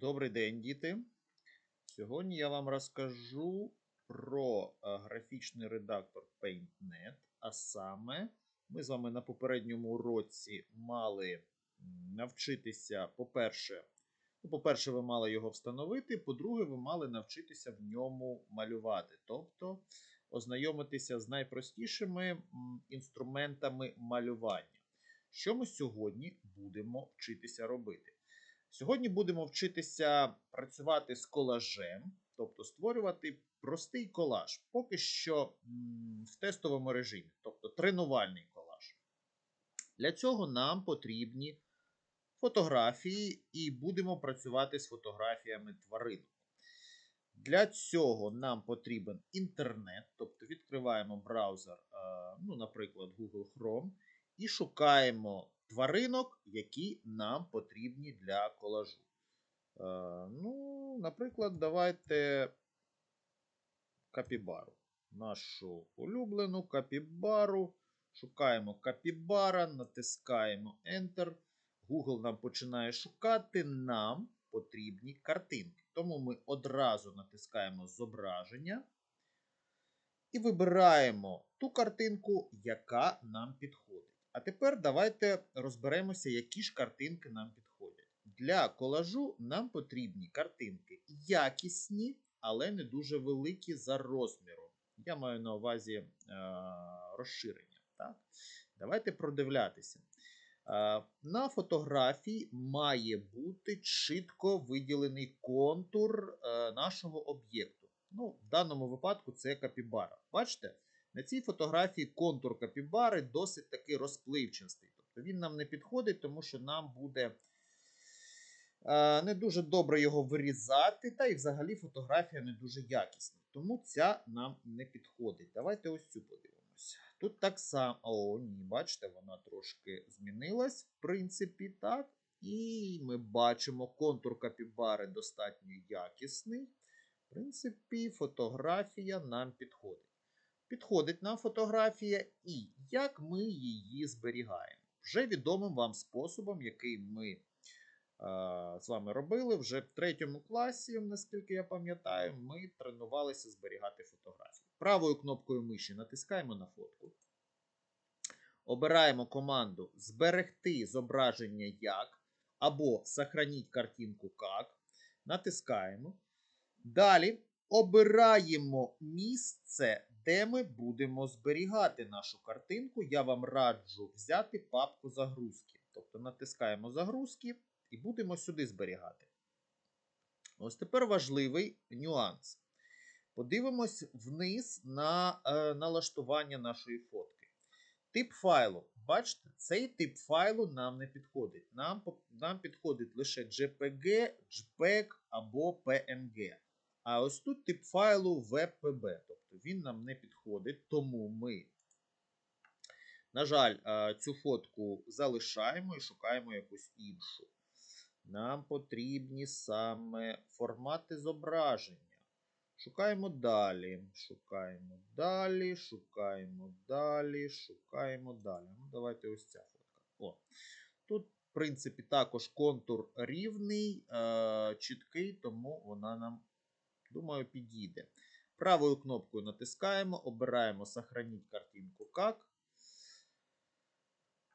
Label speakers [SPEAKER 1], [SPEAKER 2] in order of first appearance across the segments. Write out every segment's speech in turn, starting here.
[SPEAKER 1] Добрий день, діти. Сьогодні я вам розкажу про е, графічний редактор PaintNet. А саме, ми з вами на попередньому уроці мали навчитися, по-перше, ну, по-перше, ви мали його встановити, по-друге, ви мали навчитися в ньому малювати, тобто ознайомитися з найпростішими інструментами малювання. Що ми сьогодні будемо вчитися робити? Сьогодні будемо вчитися працювати з колажем, тобто створювати простий колаж, поки що в тестовому режимі, тобто тренувальний колаж. Для цього нам потрібні фотографії і будемо працювати з фотографіями тваринок. Для цього нам потрібен інтернет, тобто відкриваємо браузер, е, ну, наприклад, Google Chrome, і шукаємо тваринок, які нам потрібні для колажу. Е, ну, наприклад, давайте капібару. Нашу улюблену капібару. Шукаємо капібара, натискаємо Enter. Google нам починає шукати. Нам потрібні картинки. Тому ми одразу натискаємо зображення і вибираємо ту картинку, яка нам підходить. А тепер давайте розберемося, які ж картинки нам підходять. Для колажу нам потрібні картинки якісні, але не дуже великі за розміром. Я маю на увазі е, розширення. Так? Давайте продивлятися. Е, на фотографії має бути чітко виділений контур е, нашого об'єкту. Ну, в даному випадку це капібара. Бачите? На цій фотографії контур капібари досить таки розпливчастий. Тобто він нам не підходить, тому що нам буде е, не дуже добре його вирізати, та і взагалі фотографія не дуже якісна. Тому ця нам не підходить. Давайте ось цю подивимося. Тут так само. О, ні, бачите, вона трошки змінилась, в принципі, так. І ми бачимо, контур капібари достатньо якісний. В принципі, фотографія нам підходить. Підходить нам фотографія і як ми її зберігаємо. Вже відомим вам способом, який ми е, з вами робили вже в третьому класі, наскільки я пам'ятаю, ми тренувалися зберігати фотографії. Правою кнопкою миші натискаємо на фотку. Обираємо команду Зберегти зображення як або Сохраніть картинку як. Натискаємо. Далі обираємо місце, де ми будемо зберігати нашу картинку. Я вам раджу взяти папку загрузки. Тобто натискаємо загрузки і будемо сюди зберігати. Ось тепер важливий нюанс. Подивимось вниз на е, налаштування нашої фотки. Тип файлу. Бачите, цей тип файлу нам не підходить. Нам, нам підходить лише JPG, JPEG або PNG. А ось тут тип файлу WebPB, він нам не підходить, тому ми, на жаль, цю фотку залишаємо і шукаємо якусь іншу. Нам потрібні саме формати зображення. Шукаємо далі, шукаємо далі, шукаємо далі, шукаємо далі. Ну, Давайте ось ця фотка. О. Тут, в принципі, також контур рівний, е чіткий, тому вона нам Думаю, підійде. Правою кнопкою натискаємо, обираємо Сохраніть картинку как.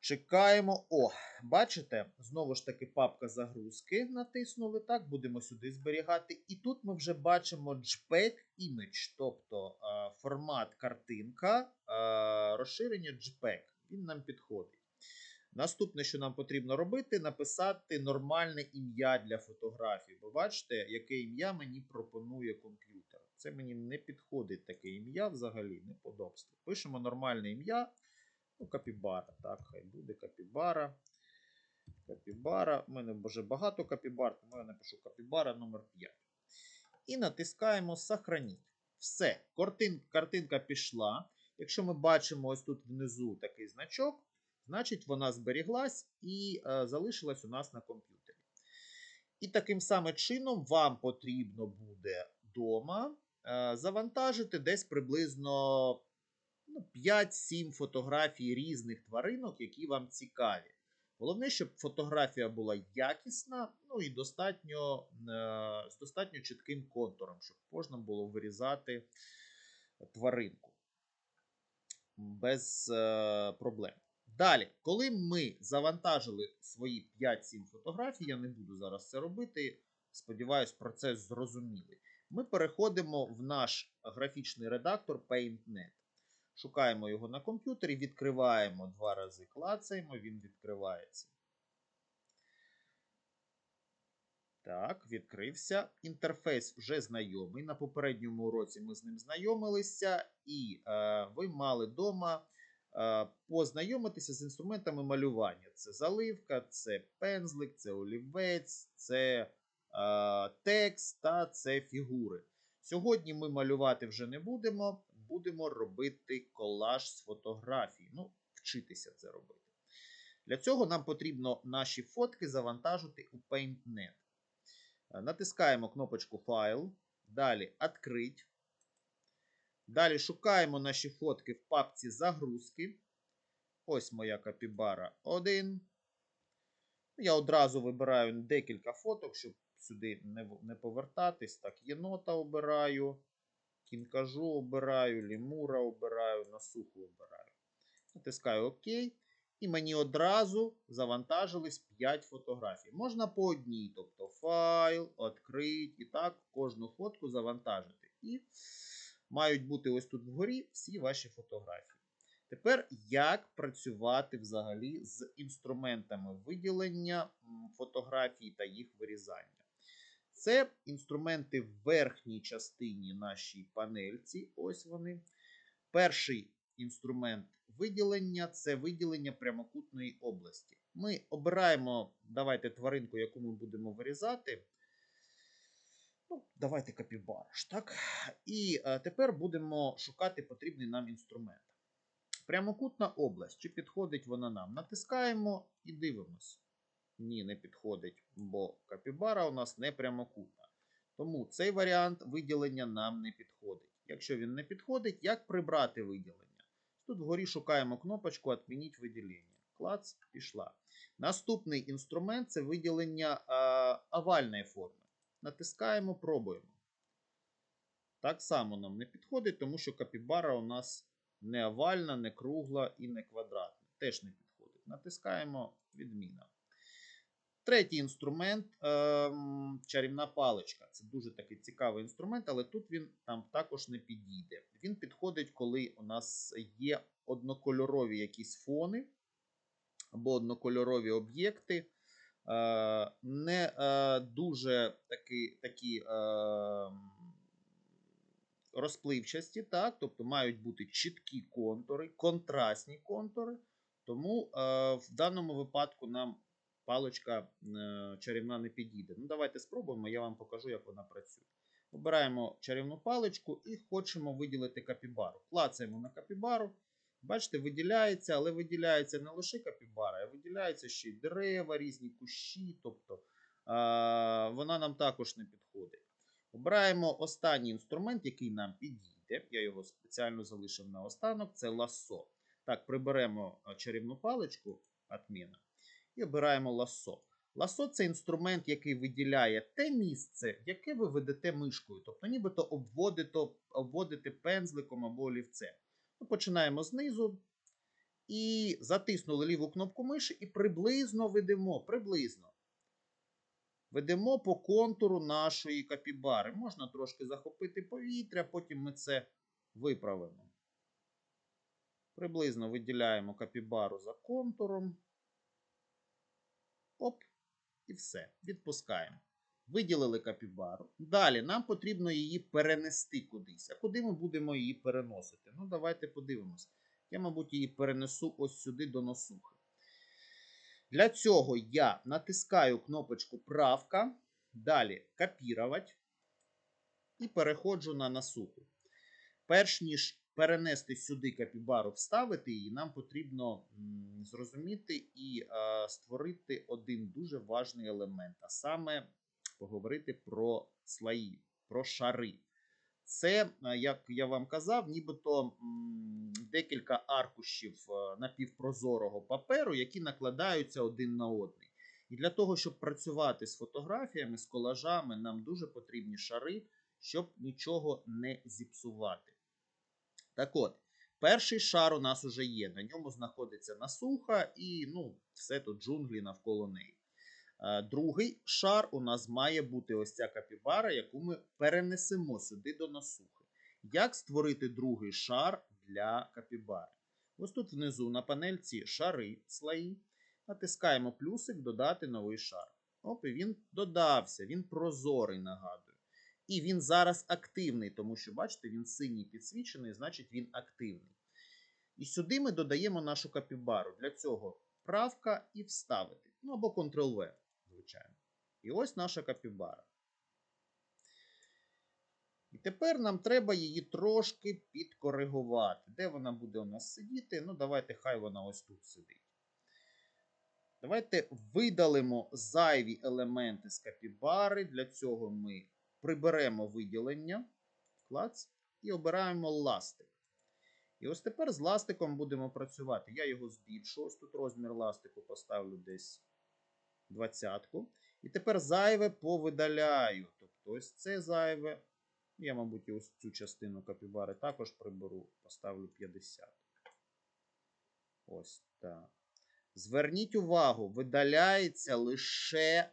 [SPEAKER 1] Чекаємо. О, бачите, знову ж таки, папка загрузки натиснули. Так, будемо сюди зберігати. І тут ми вже бачимо JPEG Image, тобто е, формат картинка, е, розширення JPEG. Він нам підходить. Наступне, що нам потрібно робити, написати нормальне ім'я для фотографії. Бо бачите, яке ім'я мені пропонує комп'ютер. Це мені не підходить таке ім'я взагалі, неподобство. Пишемо нормальне ім'я. Ну, капібара. Так, хай буде капібара. Капібара. У мене вже багато капібар, тому я напишу капібара номер 5 І натискаємо Сохраніть. Все, картинка пішла. Якщо ми бачимо ось тут внизу такий значок. Значить, вона зберіглась і е, залишилась у нас на комп'ютері. І таким самим чином вам потрібно буде вдома е, завантажити десь приблизно ну, 5-7 фотографій різних тваринок, які вам цікаві. Головне, щоб фотографія була якісна. Ну, і достатньо, е, з достатньо чітким контуром, щоб можна було вирізати тваринку без е, проблем. Далі, коли ми завантажили свої 5-7 фотографій, я не буду зараз це робити. Сподіваюсь, процес зрозумілий. Ми переходимо в наш графічний редактор PaintNet. Шукаємо його на комп'ютері, відкриваємо два рази, клацаємо, він відкривається. Так, відкрився. Інтерфейс вже знайомий. На попередньому уроці ми з ним знайомилися, і е, ви мали вдома познайомитися з інструментами малювання. Це заливка, це пензлик, це олівець, це е, текст та це фігури. Сьогодні ми малювати вже не будемо, будемо робити колаж з фотографій. Ну, вчитися це робити. Для цього нам потрібно наші фотки завантажити у PaintNet. Е, Натискаємо кнопочку Файл. Далі Открить. Далі шукаємо наші фотки в папці Загрузки. Ось моя капібара 1. Я одразу вибираю декілька фоток, щоб сюди не, повертатись. Так, єнота обираю, кінкажу обираю, лімура обираю, насуху обираю. Натискаю ОК. І мені одразу завантажились 5 фотографій. Можна по одній, тобто файл, відкрити і так кожну фотку завантажити. І мають бути ось тут вгорі всі ваші фотографії. Тепер як працювати взагалі з інструментами виділення фотографій та їх вирізання. Це інструменти в верхній частині нашій панельці. Ось вони. Перший інструмент виділення це виділення прямокутної області. Ми обираємо, давайте тваринку, яку ми будемо вирізати. Ну, давайте капібараш, так? І е, тепер будемо шукати потрібний нам інструмент. Прямокутна область. Чи підходить вона нам? Натискаємо і дивимось. Ні, не підходить, бо капібара у нас не прямокутна. Тому цей варіант виділення нам не підходить. Якщо він не підходить, як прибрати виділення? Тут вгорі шукаємо кнопочку «Отмініть виділення. Клац, пішла. Наступний інструмент це виділення е, овальної форми. Натискаємо, пробуємо. Так само нам не підходить, тому що капібара у нас не овальна, не кругла і не квадратна. Теж не підходить. Натискаємо відміна. Третій інструмент ем, чарівна паличка. Це дуже такий цікавий інструмент, але тут він там також не підійде. Він підходить, коли у нас є однокольорові якісь фони або однокольорові об'єкти. Е, не е, дуже такі, такі е, розпливчасті, так? тобто мають бути чіткі контури, контрастні контури. Тому в даному випадку нам паличка чарівна не підійде. Ну, давайте спробуємо, я вам покажу, як вона працює. Обираємо чарівну паличку і хочемо виділити капібару. Клацаємо на капібару. Бачите, виділяється, але виділяється не лише капібара, а виділяється ще й дерева, різні кущі. Тобто а, вона нам також не підходить. Обираємо останній інструмент, який нам підійде. Я його спеціально залишив на останок. Це ласо. Так, приберемо чарівну паличку отміна і обираємо ласо. Ласо це інструмент, який виділяє те місце, яке ви ведете мишкою. Тобто, нібито обводите, обводите пензликом або олівцем. Починаємо знизу і затиснули ліву кнопку миші і приблизно ведемо. Приблизно. Ведемо по контуру нашої капібари. Можна трошки захопити повітря, потім ми це виправимо. Приблизно виділяємо капібару за контуром. Оп, і все. Відпускаємо. Виділили капібару. Далі нам потрібно її перенести кудись. А куди ми будемо її переносити? Ну, давайте подивимось. Я, мабуть, її перенесу ось сюди до носухи. Для цього я натискаю кнопочку Правка. Далі копірувати. І переходжу на насуху. Перш ніж перенести сюди капібару, вставити її, нам потрібно зрозуміти і е, створити один дуже важний елемент, а саме поговорити про слої, про шари. Це, е, як я вам казав, нібито декілька аркушів е, напівпрозорого паперу, які накладаються один на одний. І для того, щоб працювати з фотографіями, з колажами, нам дуже потрібні шари, щоб нічого не зіпсувати. Так от, перший шар у нас уже є. На ньому знаходиться насуха і ну, все тут джунглі навколо неї. Е, Другий шар у нас має бути ось ця капібара, яку ми перенесемо сюди до насухи. Як створити другий шар для капібари? Ось тут внизу на панельці шари слої. Натискаємо плюсик додати новий шар. Оп, і він додався, він прозорий, нагадую. І він зараз активний, тому що, бачите, він синій підсвічений, значить він активний. І сюди ми додаємо нашу капібару. Для цього правка і вставити. Ну або Ctrl-V, звичайно. І ось наша капібара. І тепер нам треба її трошки підкоригувати. Де вона буде у нас сидіти? Ну, давайте, хай вона ось тут сидить. Давайте видалимо зайві елементи з капібари. Для цього ми приберемо виділення, клац, і обираємо ластик. І ось тепер з ластиком будемо працювати. Я його збільшу. Ось тут розмір ластику поставлю десь 20. І тепер зайве повидаляю. Тобто ось це зайве. Я, мабуть, ось цю частину капібари також приберу, поставлю 50. Ось так. Зверніть увагу, видаляється лише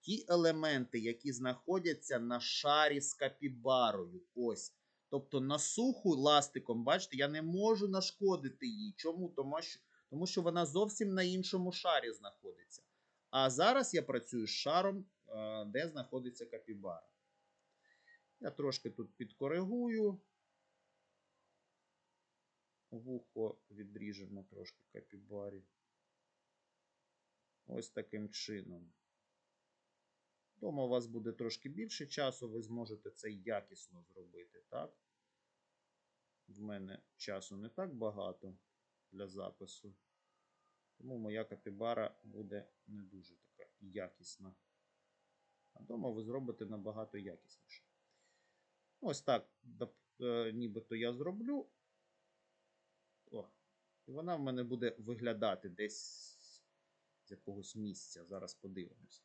[SPEAKER 1] ті елементи, які знаходяться на шарі з капібарою. Ось. Тобто на суху ластиком, бачите, я не можу нашкодити їй. Чому? Тому що, тому що вона зовсім на іншому шарі знаходиться. А зараз я працюю з шаром, е, де знаходиться капібара. Я трошки тут підкоригую. Вухо відріжемо трошки капібарі. Ось таким чином. Дома у вас буде трошки більше часу, ви зможете це якісно зробити, так? В мене часу не так багато для запису. Тому моя капібара буде не дуже така якісна. А вдома ви зробите набагато якісніше. Ось так, е, нібито я зроблю. О, і вона в мене буде виглядати десь з якогось місця. Зараз подивимось.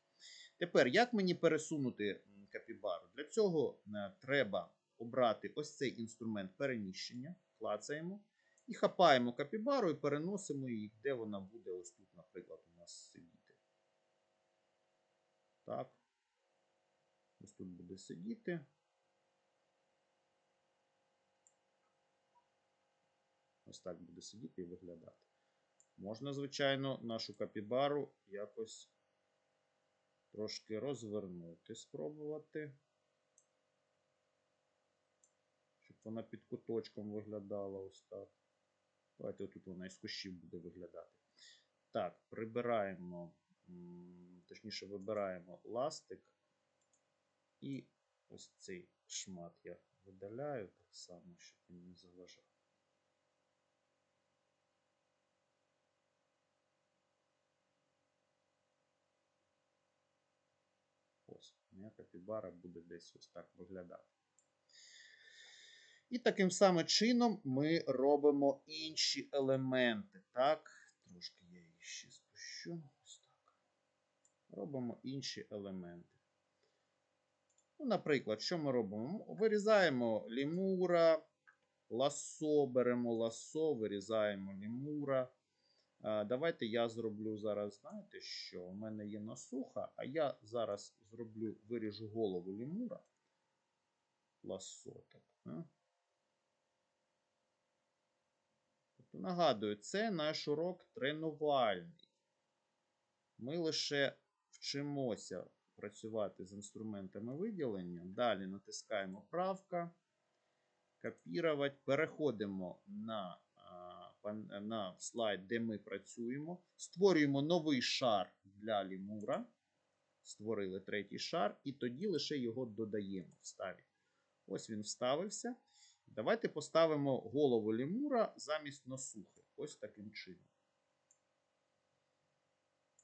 [SPEAKER 1] Тепер, як мені пересунути капібару? Для цього е, треба обрати ось цей інструмент переміщення, клацаємо, і хапаємо капібару і переносимо її, де вона буде ось тут, наприклад, у нас сидіти. Так. Ось тут буде сидіти. Ось так буде сидіти і виглядати. Можна, звичайно, нашу капібару якось трошки розвернути, спробувати. Щоб вона під куточком виглядала ось так. Давайте тут вона із кущів буде виглядати. Так, прибираємо, точніше, вибираємо ластик. І ось цей шмат я видаляю так само, щоб він не заважав. Ось, моя капібара буде десь ось так виглядати. І таким самим чином ми робимо інші елементи. Так, трошки я її ще спущу. Ось так. Робимо інші елементи. Ну, Наприклад, що ми робимо? Вирізаємо лімура, ласо, беремо ласо, вирізаємо лімура. Давайте я зроблю зараз, знаєте що? У мене є насуха, а я зараз зроблю, виріжу голову лімура. Ласо так. А? Тобто, нагадую, це наш урок тренувальний. Ми лише вчимося працювати з інструментами виділення. Далі натискаємо правка, копірувати, переходимо на на слайд, де ми працюємо. Створюємо новий шар для лімура. Створили третій шар, і тоді лише його додаємо в ставі. Ось він вставився. Давайте поставимо голову лімура замість носухи. Ось таким чином.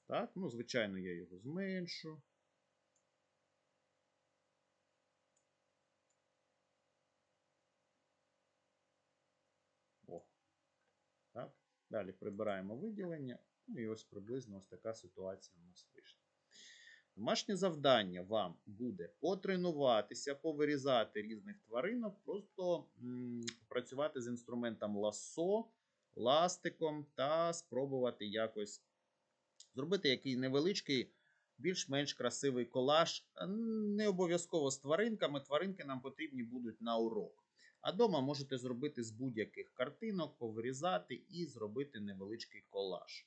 [SPEAKER 1] Так, ну, звичайно, я його зменшу. Так? Далі прибираємо виділення. Ну і ось приблизно ось така ситуація у нас вийшла. Домашнє завдання вам буде потренуватися, повирізати різних тваринок, просто працювати з інструментом ласо, ластиком та спробувати якось зробити який невеличкий, більш-менш красивий колаж. Не обов'язково з тваринками. Тваринки нам потрібні будуть на урок. А дома можете зробити з будь-яких картинок, повирізати і зробити невеличкий колаж.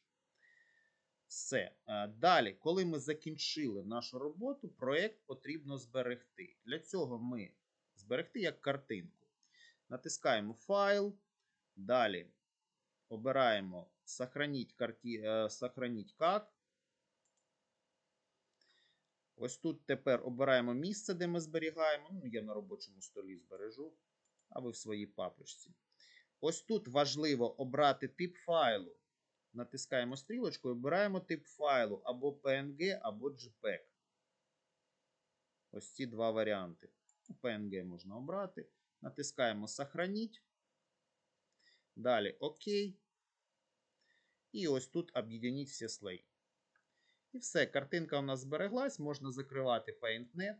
[SPEAKER 1] Все. Е, Далі, коли ми закінчили нашу роботу, проєкт потрібно зберегти. Для цього ми зберегти як картинку. Натискаємо файл. Далі обираємо сохранить, карті... е, сохранить как. Ось тут тепер обираємо місце, де ми зберігаємо. Ну, я на робочому столі збережу, а ви в своїй папочці. Ось тут важливо обрати тип файлу. Натискаємо стрілочку і обираємо тип файлу або PNG, або JPEG. Ось ці два варіанти. PNG можна обрати. Натискаємо Сохранить. Далі ОК. І ось тут об'єдніть всі слої. І все, картинка у нас збереглась, можна закривати PaintNet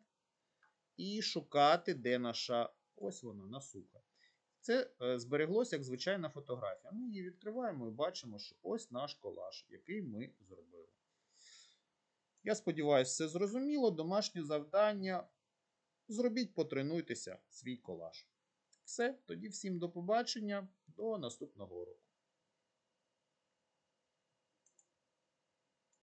[SPEAKER 1] і шукати, де наша. Ось вона, насуха. Це е, збереглося як звичайна фотографія. Ми її відкриваємо і бачимо, що ось наш колаж, який ми зробили. Я сподіваюся, все зрозуміло. Домашнє завдання. Зробіть, потренуйтеся свій колаж. Все, тоді всім до побачення, до наступного уроку.